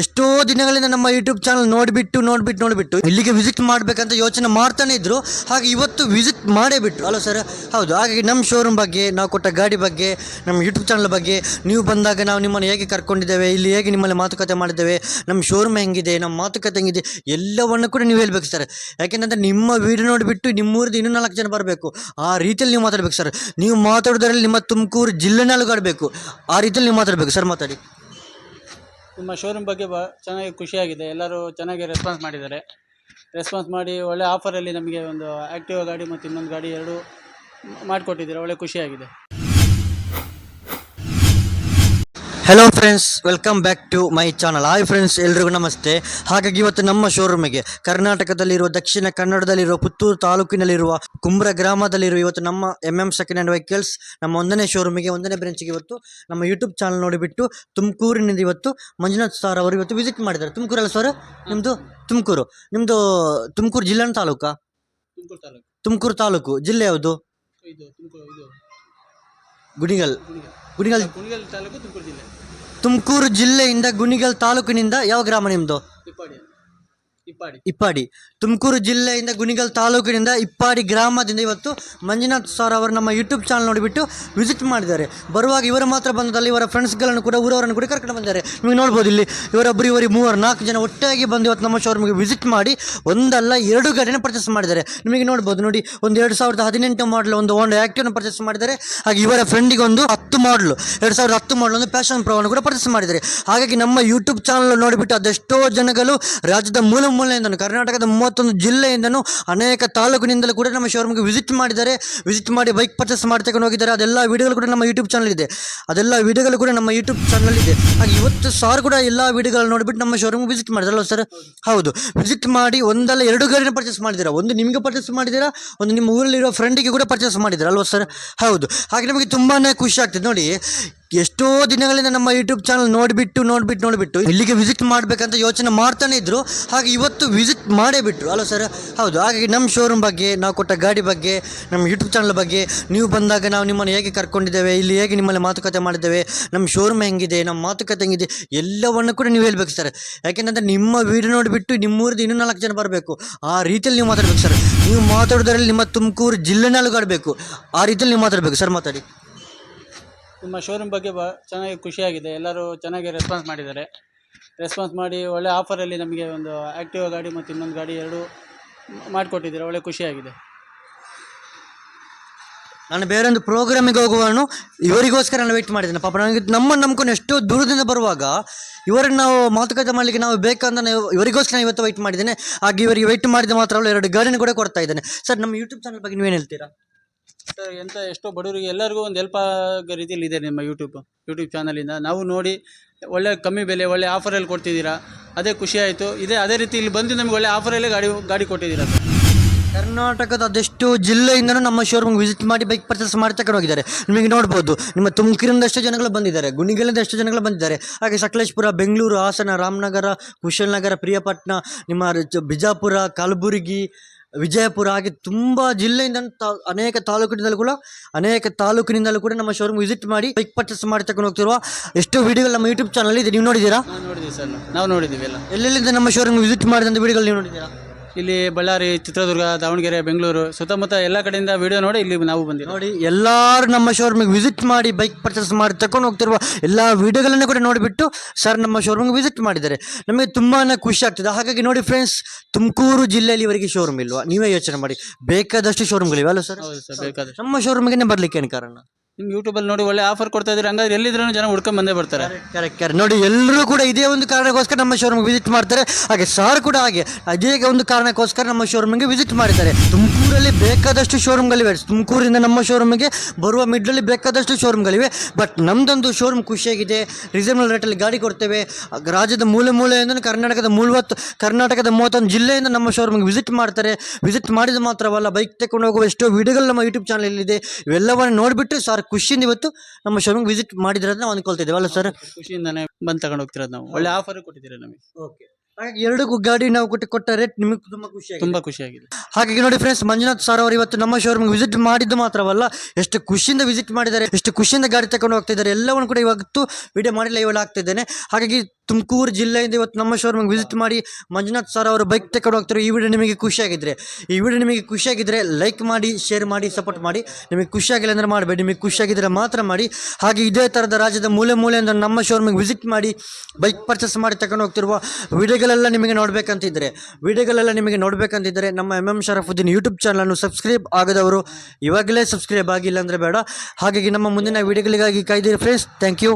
ಎಷ್ಟೋ ದಿನಗಳಿಂದ ನಮ್ಮ ಯೂಟ್ಯೂಬ್ ಚಾನಲ್ ನೋಡಿಬಿಟ್ಟು ನೋಡಿಬಿಟ್ಟು ನೋಡಿಬಿಟ್ಟು ಇಲ್ಲಿಗೆ ವಿಸಿಟ್ ಮಾಡಬೇಕಂತ ಯೋಚನೆ ಮಾಡ್ತಾನೆ ಇದ್ರು. ಹಾಗೆ ಇವತ್ತು ವಿಸಿಟ್ ಮಾಡೇ ಬಿಟ್ಟು ಅಲ್ಲ ಸರ್ ಹೌದು, ಹಾಗಾಗಿ ನಮ್ಮ ಶೋರೂಮ್ ಬಗ್ಗೆ, ನಾವು ಕೊಟ್ಟ ಗಾಡಿ ಬಗ್ಗೆ ನಮ್ಮ ಯೂಟ್ಯೂಬ್ ಚಾನಲ್ ಬಗ್ಗೆ ನೀವು ಬಂದಾಗ ನಾವು ನಿಮ್ಮನ್ನು ಹೇಗೆ ಕರ್ಕೊಂಡಿದ್ದೇವೆ, ಇಲ್ಲಿ ಹೇಗೆ ನಿಮ್ಮಲ್ಲಿ ಮಾತುಕತೆ ಮಾಡಿದ್ದೇವೆ ನಮ್ಮ ಶೋರೂಮ್ ಹೆಂಗಿದೆ ನಮ್ಮ ಮಾತುಕತೆ ಹೆಂಗಿದೆ, ಎಲ್ಲವನ್ನು ಕೂಡ ನೀವು ಹೇಳಬೇಕು ಸರ್ ಯಾಕೆಂದರೆ ನಿಮ್ಮ ವೀಡಿಯೋ ನೋಡಿಬಿಟ್ಟು ನಿಮ್ಮೂರದ್ದು ಇನ್ನೂ ನಾಲ್ಕು ಜನ ಬರಬೇಕು. ಆ ರೀತಿಯಲ್ಲಿ ನೀವು ಮಾತಾಡಬೇಕು ಸರ್ ನೀವು ಮಾತಾಡೋದ್ರಲ್ಲಿ ನಿಮ್ಮ ತುಮಕೂರು ಜಿಲ್ಲೆನಲ್ಲಿ ಅಲುಗಾಡಬೇಕು. ಆ ರೀತಿಯಲ್ಲಿ ನೀವು ಮಾತಾಡಬೇಕು. ಸರ್ ಮಾತಾಡಿ. ನಿಮ್ಮ ಶೋರೂಮ್ ಬಗ್ಗೆ ಬ, ಚೆನ್ನಾಗಿ ಖುಷಿಯಾಗಿದೆ. ಎಲ್ಲರೂ ಚೆನ್ನಾಗಿ ರೆಸ್ಪಾನ್ಸ್ ಮಾಡಿದ್ದಾರೆ. ರೆಸ್ಪಾನ್ಸ್ ಮಾಡಿ ಒಳ್ಳೆ ಆಫರಲ್ಲಿ ನಮಗೆ ಒಂದು ಆ್ಯಕ್ಟಿವ್ ಗಾಡಿ ಮತ್ತು ಇನ್ನೊಂದು ಗಾಡಿ ಎರಡು ಮಾಡಿಕೊಟ್ಟಿದ್ದೀರಾ. ಒಳ್ಳೆ ಖುಷಿಯಾಗಿದೆ. Hello friends welcome back to my channel hi friends ಎಲ್ರಿಗೂ ನಮಸ್ತೆ. ಹಾಗಾಗಿ ಇವತ್ತು ನಮ್ಮ ಶೋರೂಮಿಗೆ ಕರ್ನಾಟಕದಲ್ಲಿರುವ ದಕ್ಷಿಣ ಕನ್ನಡದಲ್ಲಿರುವ ಪುತ್ತೂರು ತಾಲೂಕಿನಲ್ಲಿರುವ ಕುಂಬ್ರ ಗ್ರಾಮದಲ್ಲಿರುವ ಇವತ್ತು ನಮ್ಮ M M second hand vehicles ನಮ್ಮ ಒಂದನೇ ಶೋರೂಮಿಗೆ ಒಂದನೇ ಬ್ರಾಂಚಿಗೆ ಇವತ್ತು ನಮ್ಮ ಯೂಟ್ಯೂಬ್ ಚಾನಲ್ ನೋಡಿಬಿಟ್ಟು ತುಮಕೂರಿನಿಂದ ಇವತ್ತು ಮಂಜುನಾಥ್ ಸರ್ ಅವರು ಇವತ್ತು ವಿಸಿಟ್ ಮಾಡಿದ್ದಾರೆ. ತುಮಕೂರಲ್ಲ ಸರ್ ನಿಮ್ಮದು ತುಮಕೂರು. ನಿಮ್ಮದು ತುಮಕೂರು ಜಿಲ್ಲೆ ತಾಲೂಕಾ? ತುಮಕೂರು ತಾಲೂಕು. ಜಿಲ್ಲೆ ಯಾವುದು? ಗುಣಿಗಲ್ ಗುಣಿಗಲ್ ಕುಣಿಗಲ್ ತಾಲೂಕು ತುಮಕೂರು ಜಿಲ್ಲೆ. ತುಮಕೂರು ಜಿಲ್ಲೆಯಿಂದ ಗುಣಿಗಲ್ ತಾಲೂಕಿನಿಂದ ಯಾವ ಗ್ರಾಮ ನಿಮ್ಮದು ಇಪ್ಪಾಡಿ. ಇಪ್ಪಾಡಿ. ತುಮಕೂರು ಜಿಲ್ಲೆಯಿಂದ ಗುಣಿಗಲ್ ತಾಲೂಕಿನಿಂದ ಇಪ್ಪಾಡಿ ಗ್ರಾಮದಿಂದ ಇವತ್ತು ಮಂಜುನಾಥ್ ಸರ್ ಅವರು ನಮ್ಮ ಯೂಟ್ಯೂಬ್ ಚಾನಲ್ ನೋಡಿಬಿಟ್ಟು ವಿಸಿಟ್ ಮಾಡಿದ್ದಾರೆ. ಬರುವಾಗ ಇವರು ಮಾತ್ರ ಬಂದದಲ್ಲಿ ಇವರ ಫ್ರೆಂಡ್ಸ್ಗಳನ್ನು ಕೂಡ, ಊರವರನ್ನು ಕೂಡ ಕರ್ಕೊಂಡು ಬಂದಿದ್ದಾರೆ. ನಿಮಗೆ ನೋಡ್ಬೋದು ಇಲ್ಲಿ ಇವರೊಬ್ಬರು ಇವರಿಗೆ ಮೂವರು, ನಾಲ್ಕು ಜನ ಒಟ್ಟಾಗಿ ಬಂದು ಇವತ್ತು ನಮ್ಮ ಶೋರೂಮ್ಗೆ ವಿಸಿಟ್ ಮಾಡಿ ಒಂದಲ್ಲ ಎರಡು ಗಾಡಿನ ಪರ್ಚೇಸ್ ಮಾಡಿದ್ದಾರೆ. ನಿಮಗೆ ನೋಡ್ಬೋದು ನೋಡಿ, ಒಂದು ಎರಡು ಸಾವಿರದ ಹದಿನೆಂಟು ಮಾಡಲ್ ಒಂದು ಒಂದು ಆ್ಯಕ್ಟಿವ್ನ ಪರ್ಚೇಸ್ ಮಾಡಿದ್ದಾರೆ. ಹಾಗೆ ಇವರ ಫ್ರೆಂಡಿಗೆ ಒಂದು ಹತ್ತು ಮಾಡಲು ಎರಡು ಸಾವಿರದ ಹತ್ತು ಮಾಡಲ್ ಒಂದು ಪ್ಯಾಷನ್ ಪ್ರೋವನ್ನು ಕೂಡ ಪರ್ಚೇಸ್ ಮಾಡಿದ್ದಾರೆ. ಹಾಗಾಗಿ ನಮ್ಮ ಯೂಟ್ಯೂಬ್ ಚಾನಲ್ ನೋಡಿಬಿಟ್ಟು ಅದೆಷ್ಟೋ ಜನಗಳು ರಾಜ್ಯದ ಮೂಲ ಮೂಲೆಯಿಂದಲೂ ಕರ್ನಾಟಕದ ಮೂವತ್ತೊಂದು ಜಿಲ್ಲೆಯಿಂದನೂ ಅನೇಕ ತಾಲೂಕಿನಿಂದಲೂ ಕೂಡ ನಮ್ಮ ಶೋರೂಮ್ಗೆ ವಿಸಿಟ್ ಮಾಡಿದ್ದಾರೆ. ವಿಸಿಟ್ ಮಾಡಿ ಬೈಕ್ ಪರ್ಚೇಸ್ ಮಾಡಿ ತಗೊಂಡು ಹೋಗಿದ್ದಾರೆ. ಅದೆಲ್ಲ ವಿಡಿಯೋಗಳು ಕೂಡ ನಮ್ಮ ಯೂಟ್ಯೂಬ್ ಚಾನಲ್ ಇದೆ. ಅದೆಲ್ಲ ವಿಡಿಯೋಗಳು ಕೂಡ ನಮ್ಮ ಯೂಟ್ಯೂಬ್ ಚಾನಲ್ ಇದೆ. ಹಾಗೆ ಇವತ್ತು ಸಾರ್ ಕೂಡ ಎಲ್ಲ ವೀಡಿಯೋಗಳು ನೋಡಿಬಿಟ್ಟು ನಮ್ಮ ಶೋರೂಮ್ಗೆ ವಿಸಿಟ್ ಮಾಡಿದ್ರಲ್ಲ ಸರ್ ಹೌದು. ವಿಸಿಟ್ ಮಾಡಿ ಒಂದಲ್ಲ ಎರಡು ಗಾಡಿನ ಪರ್ಚೇಸ್ ಮಾಡಿದ್ದೀರಾ? ಒಂದು ನಿಮಗೆ ಪರ್ಚೇಸ್ ಮಾಡಿದ್ದೀರಾ? ಒಂದು ನಿಮ್ಮ ಊರಲ್ಲಿರೋ ಫ್ರೆಂಡಿಗೆ ಕೂಡ ಪರ್ಚೇಸ್ ಮಾಡಿದ್ದೀರಾ ಅಲ್ವಾ ಸರ್ ಹೌದು. ಹಾಗೆ ನಮಗೆ ತುಂಬಾ ಖುಷಿ ಆಗ್ತದೆ. ನೋಡಿ ಎಷ್ಟೋ ದಿನಗಳಿಂದ ನಮ್ಮ ಯೂಟ್ಯೂಬ್ ಚಾನಲ್ ನೋಡಿಬಿಟ್ಟು ನೋಡಿಬಿಟ್ಟು ನೋಡಿಬಿಟ್ಟು ಇಲ್ಲಿಗೆ ವಿಸಿಟ್ ಮಾಡಬೇಕಂತ ಯೋಚನೆ ಮಾಡ್ತಾನೆ ಇದ್ರು. ಹಾಗೆ ಇವತ್ತು ವಿಸಿಟ್ ಮಾಡೇ ಬಿಟ್ಟರು ಅಲ್ಲ ಸರ್ ಹೌದು. ಹಾಗಾಗಿ ನಮ್ಮ ಶೋರೂಮ್ ಬಗ್ಗೆ, ನಾವು ಕೊಟ್ಟ ಗಾಡಿ ಬಗ್ಗೆ, ನಮ್ಮ ಯೂಟ್ಯೂಬ್ ಚಾನಲ್ ಬಗ್ಗೆ ನೀವು ಬಂದಾಗ ನಾವು ನಿಮ್ಮನ್ನು ಹೇಗೆ ಕರ್ಕೊಂಡಿದ್ದೇವೆ, ಇಲ್ಲಿ ಹೇಗೆ ನಿಮ್ಮಲ್ಲಿ ಮಾತುಕತೆ ಮಾಡಿದ್ದೇವೆ, ನಮ್ಮ ಶೋರೂಮ್ ಹೆಂಗಿದೆ, ನಮ್ಮ ಮಾತುಕತೆ ಹೆಂಗಿದೆ, ಎಲ್ಲವನ್ನು ಕೂಡ ನೀವು ಹೇಳ್ಬೇಕು ಸರ್ ಯಾಕೆಂದರೆ ನಿಮ್ಮ ವೀಡಿಯೋ ನೋಡಿಬಿಟ್ಟು ನಿಮ್ಮೂರಿಂದ ಇನ್ನೂ ನಾಲ್ಕು ಜನ ಬರಬೇಕು. ಆ ರೀತಿಯಲ್ಲಿ ನೀವು ಮಾತಾಡಬೇಕು ಸರ್ ನೀವು ಮಾತಾಡೋದ್ರಲ್ಲಿ ನಿಮ್ಮ ತುಮಕೂರು ಜಿಲ್ಲೆನಲ್ಲೂ ಕಾಡಬೇಕು ಆ ರೀತಿಯಲ್ಲಿ ನೀವು ಮಾತಾಡಬೇಕು. ಸರ್ ಮಾತಾಡಿ. ನಿಮ್ಮ ಶೋರೂಮ್ ಬಗ್ಗೆ ಬ, ಚೆನ್ನಾಗಿ ಖುಷಿಯಾಗಿದೆ. ಎಲ್ಲರೂ ಚೆನ್ನಾಗಿ ರೆಸ್ಪಾನ್ಸ್ ಮಾಡಿದ್ದಾರೆ. ರೆಸ್ಪಾನ್ಸ್ ಮಾಡಿ ಒಳ್ಳೆ ಆಫರಲ್ಲಿ ನಮಗೆ ಒಂದು ಆ್ಯಕ್ಟಿವ್ ಗಾಡಿ ಮತ್ತು ಇನ್ನೊಂದು ಗಾಡಿ ಎರಡು ಮಾಡಿಕೊಟ್ಟಿದ್ದೀರ. ಒಳ್ಳೆ ಖುಷಿಯಾಗಿದೆ. ನಾನು ಬೇರೊಂದು ಪ್ರೋಗ್ರಾಮಿಗೆ ಹೋಗುವನು ಇವರಿಗೋಸ್ಕರ ನಾನು ವೆಯ್ಟ್ ಮಾಡಿದ್ದೇನೆ. ಪಾಪ ನನಗೆ ನಮ್ಮ ನಂಬ್ಕೊಂಡು ಎಷ್ಟೋ ದೂರದಿಂದ ಬರುವಾಗ ಇವರನ್ನು ನಾವು ಮಾತುಕತೆ ಮಾಡಲಿಕ್ಕೆ ನಾವು ಬೇಕಂತ ನಾವು ಇವರಿಗೋಸ್ಕರ ಇವತ್ತು ವೆಯ್ಟ್ ಮಾಡಿದ್ದೇನೆ. ಹಾಗೆ ಇವರಿಗೆ ವೆಯ್ಟ್ ಮಾಡಿದ ಮಾತ್ರ ಎರಡು ಗಾಡಿನ ಕೂಡ ಕೊಡ್ತಾ ಇದ್ದೇನೆ. ಸರ್, ನಮ್ಮ ಯೂಟ್ಯೂಬ್ ಚಾನಲ್ ಬಗ್ಗೆ ನೀವೇನು ಹೇಳ್ತೀರಾ? ಎಂತ ಎಷ್ಟೋ ಬಡವರಿಗೆ ಎಲ್ಲರಿಗೂ ಒಂದು ಹೆಲ್ಪ್ ಆಗೋ ರೀತಿಯಲ್ಲಿ ಇದೆ ನಿಮ್ಮ ಯೂಟ್ಯೂಬ್ ಯೂಟ್ಯೂಬ್ ಚಾನಲಿಂದ ನಾವು ನೋಡಿ, ಒಳ್ಳೆ ಕಮ್ಮಿ ಬೆಲೆ, ಒಳ್ಳೆ ಆಫರಲ್ಲಿ ಕೊಡ್ತಿದ್ದೀರಾ, ಅದೇ ಖುಷಿ ಆಯಿತು. ಇದೇ, ಅದೇ ರೀತಿ ಇಲ್ಲಿ ಬಂದು ನಮಗೆ ಒಳ್ಳೆ ಆಫರಲ್ಲೇ ಗಾಡಿ ಗಾಡಿ ಕೊಟ್ಟಿದ್ದೀರಾ ಕರ್ನಾಟಕದ ಅದೆಷ್ಟು ಜಿಲ್ಲೆಯಿಂದನೂ ನಮ್ಮ ಶೋರೂಮ್ಗೆ ವಿಸಿಟ್ ಮಾಡಿ ಬೈಕ್ ಪರ್ಚೇಸ್ ಮಾಡಿ ಹೋಗಿದ್ದಾರೆ. ನಿಮಗೆ ನೋಡ್ಬೋದು, ನಿಮ್ಮ ತುಮಕೂರಿಂದ ಎಷ್ಟು ಜನಗಳು ಬಂದಿದ್ದಾರೆ ಗುಣಿಗಲಿಂದ ಎಷ್ಟು ಜನಗಳು ಬಂದಿದ್ದಾರೆ. ಹಾಗೆ ಸಕಲೇಶ್ಪುರ, ಬೆಂಗಳೂರು, ಹಾಸನ, ರಾಮನಗರ ಕುಶಲನಗರ ಪ್ರಿಯಪಟ್ಟಣ, ನಿಮ್ಮ ಬಿಜಾಪುರ, ಕಲಬುರಗಿ ವಿಜಯಪುರ ಹಾಗೆ ತುಂಬ ಜಿಲ್ಲೆಯಿಂದ ತಾ- ಅನೇಕ ತಾಲೂಕಿನಿಂದಲೂ ಕೂಡ ಅನೇಕ ತಾಲೂಕಿನಿಂದಲೂ ಕೂಡ ನಮ್ಮ ಶೋರೂಮ್ ವಿಸಿಟ್ ಮಾಡಿ ಬೈಕ್ ಪರ್ಚೇಸ್ ಮಾಡಿ ತಗೊಂಡು ಹೋಗ್ತಿರುವ ಎಷ್ಟು ವಿಡಿಯೋಗಳು ನಮ್ಮ ಯೂಟ್ಯೂಬ್ ಚಾನಲ್ ಇದೆ. ನೀವು ನೋಡಿದ್ದೀರಾ? ನಾವು ನೋಡಿದ್ದೀವಿ ಸರ್ ನಾವು ನೋಡಿದ್ದೀವಿ ಎಲ್ಲ. ಎಲ್ಲೆಲ್ಲಿಂದ ನಮ್ಮ ಶೋರೂಮ್ ವಿಸಿಟ್ ಮಾಡಿದಂಥ ವಿಡಿಯೋಗಳು ನೀವು ನೋಡಿದ್ದೀರಾ? ಇಲ್ಲಿ ಬಳ್ಳಾರಿ ಚಿತ್ರದುರ್ಗ ದಾವಣಗೆರೆ ಬೆಂಗಳೂರು ಸುತ್ತಮುತ್ತ ಎಲ್ಲ ಕಡೆಯಿಂದ ವಿಡಿಯೋ ನೋಡಿ ಇಲ್ಲಿ ನಾವು ಬಂದಿದ್ದೀವಿ ನೋಡಿ ಎಲ್ಲರೂ ನಮ್ಮ ಶೋರೂಮಿಗೆ ವಿಸಿಟ್ ಮಾಡಿ ಬೈಕ್ ಪರ್ಚೇಸ್ ಮಾಡಿ ತಕೊಂಡು ಹೋಗ್ತಿರುವ ಎಲ್ಲ ವಿಡಿಯೋಗಳನ್ನು ಕೂಡ ನೋಡಿಬಿಟ್ಟು ಸರ್ ನಮ್ಮ ಶೋರೂಮ್ಗೆ ವಿಸಿಟ್ ಮಾಡಿದ್ದಾರೆ. ನಮಗೆ ತುಂಬಾ ಖುಷಿ ಆಗ್ತದೆ. ಹಾಗಾಗಿ ನೋಡಿ ಫ್ರೆಂಡ್ಸ್ ತುಮಕೂರು ಜಿಲ್ಲೆಯಲ್ಲಿ ಇವರಿಗೆ ಶೋರೂಮ್ ಇಲ್ವಾ? ನೀವೇ ಯೋಚನೆ ಮಾಡಿ. ಬೇಕಾದಷ್ಟು ಶೋರೂಮ್ಗಳಿವೆ ಅಲ್ಲ ಸರ್ ಹೌದು ಸರ್ ಬೇಕಾದಷ್ಟು. ನಮ್ಮ ಶೋರೂಮ್ಗೆ ಬರ್ಲಿಕ್ಕೆ ಏನು ಕಾರಣ? ನಿಮ್ಗೆ ಯೂಟ್ಯೂಬಲ್ಲಿ ನೋಡಿ ಒಳ್ಳೆ ಆಫರ್ ಕೊಡ್ತಾ ಇದ್ದೀರಿ, ಹಂಗಾದ್ರೆ ಎಲ್ಲಿದ್ರೂ ಜನ ಹುಡ್ಕೊಂಡು ಬಂದೇ ಬರ್ತಾರೆ. ಕರೆಕ್ಟ್ ಕರೆಕ್ಟ್ ನೋಡಿ, ಎಲ್ಲರೂ ಕೂಡ ಇದೇ ಒಂದು ಕಾರಣಕ್ಕೋಸ್ಕರ ನಮ್ಮ ಶೋರೂಮ್ಗೆ ವಿಸಿಟ್ ಮಾಡ್ತಾರೆ. ಹಾಗೆ ಸಾರ್ ಕೂಡ ಹಾಗೆ, ಅದೇ ಒಂದು ಕಾರಣಕ್ಕೋಸ್ಕರ ನಮ್ಮ ಶೋರೂಮ್ಗೆ ವಿಸಿಟ್ ಮಾಡಿದ್ದಾರೆ. ತುಮಕೂರಲ್ಲಿ ಬೇಕಾದಷ್ಟು ಶೋರೂಮ್ಗಳಿವೆ ತುಮಕೂರಿಂದ ನಮ್ಮ ಶೋರೂಮ್ಗೆ ಬರುವ ಮಿಡ್ಲಲ್ಲಿ ಬೇಕಾದಷ್ಟು ಶೋರೂಮ್ಗಳಿವೆ ಬಟ್ ನಮ್ಮದೊಂದು ಶೋರೂಮ್ ಖುಷಿಯಾಗಿದೆ. ರೀಸನಬಲ್ ರೇಟಲ್ಲಿ ಗಾಡಿ ಕೊಡ್ತೇವೆ. ರಾಜ್ಯದ ಮೂಲೆ ಮೂಲೆಯಿಂದ ಕರ್ನಾಟಕದ ಮೂವತ್ತು ಕರ್ನಾಟಕದ ಮೂವತ್ತೊಂದು ಜಿಲ್ಲೆಯಿಂದ ನಮ್ಮ ಶೋರೂಮ್ಗೆ ವಿಸಿಟ್ ಮಾಡ್ತಾರೆ. ವಿಸಿಟ್ ಮಾಡಿದ ಮಾತ್ರವಲ್ಲ ಬೈಕ್ ತಗೊಂಡು ಹೋಗುವ ಎಷ್ಟೋ ವಿಡಿಯೋಗಳು ನಮ್ಮ ಯೂಟ್ಯೂಬ್ ಚಾನಲ್ ಇದೆ ಇವೆಲ್ಲವನ್ನು ನೋಡಿಬಿಟ್ಟು ಸರ್ ಖುಷಿಯಿಂದ ಇವತ್ತು ನಮ್ಮ ಶೋರೂಮ್ ವಿಸಿಟ್ ಮಾಡಿದ್ರೆ ಅಂತ ನಾವು ಅಂದ್ಕೊಳ್ತಿದ್ದೇವೆ ಅಲ್ಲ ಸರ್ ಖುಷಿಯಿಂದಾನೆ ಬಂದು ತಗೊಂಡು ಹೋಗ್ತಿರೋದು ನಾವು. ಒಳ್ಳೆ ಆಫರ್ ಕೊಟ್ಟಿದ್ದೀರಾ ನಮಗೆ. ಓಕೆ ಹಾಗಾಗಿ ಎರಡು ಗಾಡಿ ನಾವು ಕೊಟ್ಟು ಕೊಟ್ಟ ರೇಟ್ ನಿಮಗೆ ತುಂಬಾ ಖುಷಿ ಆಗಿದೆ. ತುಂಬಾ ಖುಷಿಯಾಗಿದೆ ಹಾಗಾಗಿ ನೋಡಿ ಫ್ರೆಂಡ್ಸ್ ಮಂಜುನಾಥ್ ಸರ್ ಅವರು ಇವತ್ತು ನಮ್ಮ ಶೋರೂಮ್ ವಿಸಿಟ್ ಮಾಡಿದ್ದು ಮಾತ್ರವಲ್ಲ ಎಷ್ಟು ಖುಷಿಯಿಂದ ವಿಸಿಟ್ ಮಾಡಿದ್ದಾರೆ ಎಷ್ಟು ಖುಷಿಯಿಂದ ಗಾಡಿ ತಗೊಂಡು ಹೋಗ್ತಿದ್ದಾರೆ ಎಲ್ಲವನ್ನು ಕೂಡ ಇವತ್ತು ವಿಡಿಯೋ ಮಾಡಿ ಲೈವ್ ಆಗ್ತಿದ್ದೇನೆ ಹಾಗಾಗಿ ತುಮಕೂರು ಜಿಲ್ಲೆಯಿಂದ ಇವತ್ತು ನಮ್ಮ ಶೋರೂಮ್ಗೆ ವಿಸಿಟ್ ಮಾಡಿ ಮಂಜುನಾಥ್ ಸರ್ ಅವರು ಬೈಕ್ ತಗೊಂಡು ಹೋಗ್ತಾರೆ. ಈ ವಿಡಿಯೋ ನಿಮಗೆ ಖುಷಿಯಾಗಿದ್ದರೆ ಈ ವಿಡಿಯೋ ನಿಮಗೆ ಖುಷಿಯಾಗಿದ್ದರೆ ಲೈಕ್ ಮಾಡಿ ಶೇರ್ ಮಾಡಿ ಸಪೋರ್ಟ್ ಮಾಡಿ. ನಿಮಗೆ ಖುಷಿಯಾಗಿಲ್ಲ ಅಂದರೆ ಮಾಡಬೇಡಿ. ನಿಮಗೆ ಖುಷಿಯಾಗಿದ್ದರೆ ಮಾತ್ರ ಮಾಡಿ. ಹಾಗೆ ಇದೇ ಥರದ ರಾಜ್ಯದ ಮೂಲೆ ಮೂಲೆಯಿಂದ ನಮ್ಮ ಶೋರೂಮಿಗೆ ವಿಸಿಟ್ ಮಾಡಿ ಬೈಕ್ ಪರ್ಚೇಸ್ ಮಾಡಿ ತಗೊಂಡು ಹೋಗ್ತಿರುವ ವಿಡಿಯೋಗಳೆಲ್ಲ ನಿಮಗೆ ನೋಡಬೇಕಂತಿದ್ದರೆ ವಿಡಿಯೋಗಳೆಲ್ಲ ನಿಮಗೆ ನೋಡಬೇಕಂತಿದ್ದರೆ ನಮ್ಮ ಎಂ ಎಂ ಶರಫುದ್ದೀನ್ ಯೂಟ್ಯೂಬ್ ಚಾನಲನ್ನು ಸಬ್ಸ್ಕ್ರೈಬ್ ಆಗದವರು ಇವಾಗಲೇ ಸಬ್ಸ್ಕ್ರೈಬ್ ಆಗಿಲ್ಲ ಅಂದರೆ ಬೇಡ. ಹಾಗಾಗಿ ನಮ್ಮ ಮುಂದಿನ ವಿಡಿಯೋಗಳಿಗಾಗಿ ಕಾಯ್ದಿರಿ ಫ್ರೆಂಡ್ಸ್ ಥ್ಯಾಂಕ್ ಯು